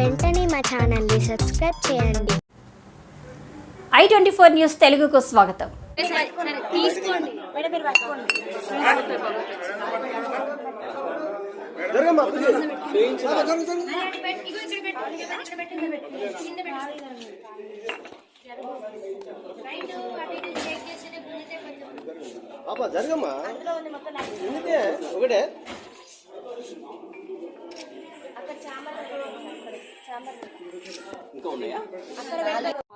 వెంటనే మా ఛానల్ని సబ్స్క్రైబ్ చేయండి. ఐ ట్వంటీ ఫోర్ న్యూస్ తెలుగుకు స్వాగతం. జరగమ్మా. ఎందుకే? ఒకటే. ఇంకా ఉన్నాయా?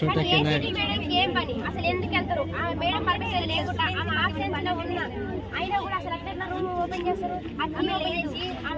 మేడం చాలా మేడం ఏం పని? అసలు ఎందుకు వెళ్తారు? ఆ మేడం పర్మిషన్ లేకుండా ఆమె ఆబ్సెన్స్లో ఉన్నా అయినా కూడా అసలు అట్లా రూమ్ ఓపెన్ చేస్తారు? ఆమె లేచి ఆమె